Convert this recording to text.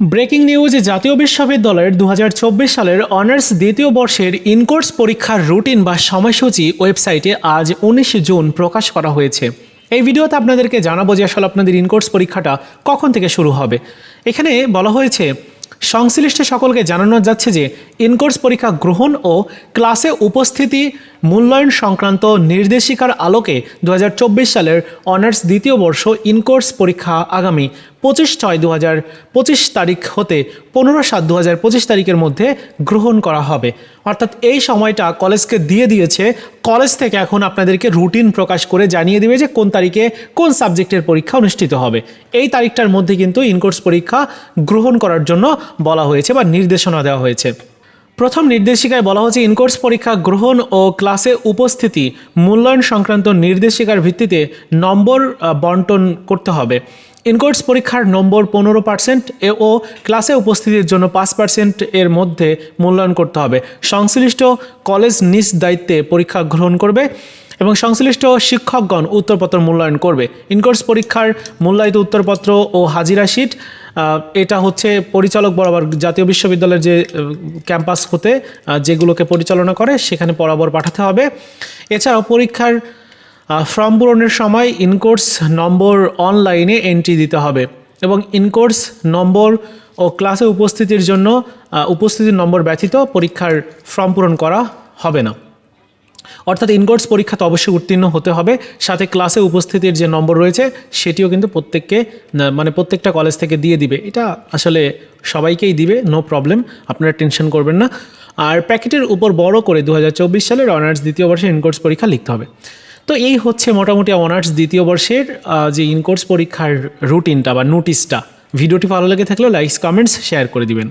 Breaking news, জাতীয় বিশ্ববিদ্যালয়ের দু হাজার চব্বিশ সালের অনার্স দ্বিতীয় বর্ষের ইনকোর্স পরীক্ষার রুটিন বা সময়সূচি ওয়েবসাইটে আজ উনিশ জুন প্রকাশ করা হয়েছে। এই ভিডিওতে আপনাদেরকে জানাব যে আসলে আপনাদের ইনকোর্স পরীক্ষাটা কখন থেকে শুরু হবে। এখানে বলা হয়েছে, সংশ্লিষ্ট সকলকে জানানো যাচ্ছে যে ইনকোর্স পরীক্ষা গ্রহণ ও ক্লাসে উপস্থিতি মূল্যায়ন সংক্রান্ত নির্দেশিকার আলোকে দু হাজার চব্বিশ সালের অনার্স দ্বিতীয় বর্ষ ইনকোর্স পরীক্ষা আগামী পঁচিশ ছয় দু হাজার পঁচিশ তারিখ হতে পনেরো সাত দু হাজার পঁচিশ তারিখের মধ্যে গ্রহণ করা হবে। অর্থাৎ এই সময়টা কলেজকে দিয়ে দিয়েছে। কলেজ থেকে এখন আপনাদেরকে রুটিন প্রকাশ করে জানিয়ে দেবে যে কোন তারিখে কোন সাবজেক্টের পরীক্ষা অনুষ্ঠিত হবে। এই তারিখটার মধ্যে কিন্তু ইনকোর্স পরীক্ষা গ্রহণ করার জন্য বলা হয়েছে বা নির্দেশনা দেওয়া হয়েছে। প্রথম নির্দেশিকায় বলা হচ্ছে ইনকোর্স পরীক্ষা গ্রহণ ও ক্লাসে উপস্থিতি মূল্যায়ন সংক্রান্ত নির্দেশিকার ভিত্তিতে নম্বর বন্টন করতে হবে। ইনকোর্স পরীক্ষার নম্বর পনেরো পার্সেন্ট ও ক্লাসে উপস্থিতির জন্য পাঁচ পার্সেন্ট এর মধ্যে মূল্যায়ন করতে হবে। সংশ্লিষ্ট কলেজ নিজ দায়িত্বে পরীক্ষা গ্রহণ করবে এবং সংশ্লিষ্ট শিক্ষকগণ উত্তরপত্র মূল্যায়ন করবে। ইনকোর্স পরীক্ষার মূল্যায়িত উত্তরপত্র ও হাজিরা শিট এটা হচ্ছে পরিচালক বরাবর জাতীয় বিশ্ববিদ্যালয়ের যে ক্যাম্পাস হতে যেগুলোকে পরিচালনা করে, সেখানে বরাবর পাঠাতে হবে। এছাড়াও পরীক্ষার ফর্ম পূরণের সময় ইনকোর্স নম্বর অনলাইনে এন্ট্রি দিতে হবে এবং ইনকোর্স নম্বর ও ক্লাসে উপস্থিতির জন্য উপস্থিতির নম্বর ব্যতীত পরীক্ষার ফর্ম পূরণ করা হবে না। অর্থাৎ ইনকোর্স পরীক্ষা তো অবশ্যই উত্তীর্ণ হতে হবে, সাথে ক্লাসে উপস্থিতির যে নম্বর রয়েছে সেটিও কিন্তু প্রত্যেককে মানে প্রত্যেকটা কলেজ থেকে দিয়ে দিবে। এটা আসলে সবাইকেই দিবে নো প্রবলেম আপনারা টেনশন করবেন না। আর প্যাকেটের উপর বড় করে দু হাজার চব্বিশ সালের অনার্স দ্বিতীয় বর্ষের ইনকোর্স পরীক্ষা লিখতে হবে। তো এই হচ্ছে মোটামুটি অনার্স দ্বিতীয় বর্ষের যে ইনকোর্স পরীক্ষার রুটিনটা বা নোটিশটা। ভিডিওটি ভালো লেগে থাকলে লাইকস কমেন্টস শেয়ার করে দিবেন।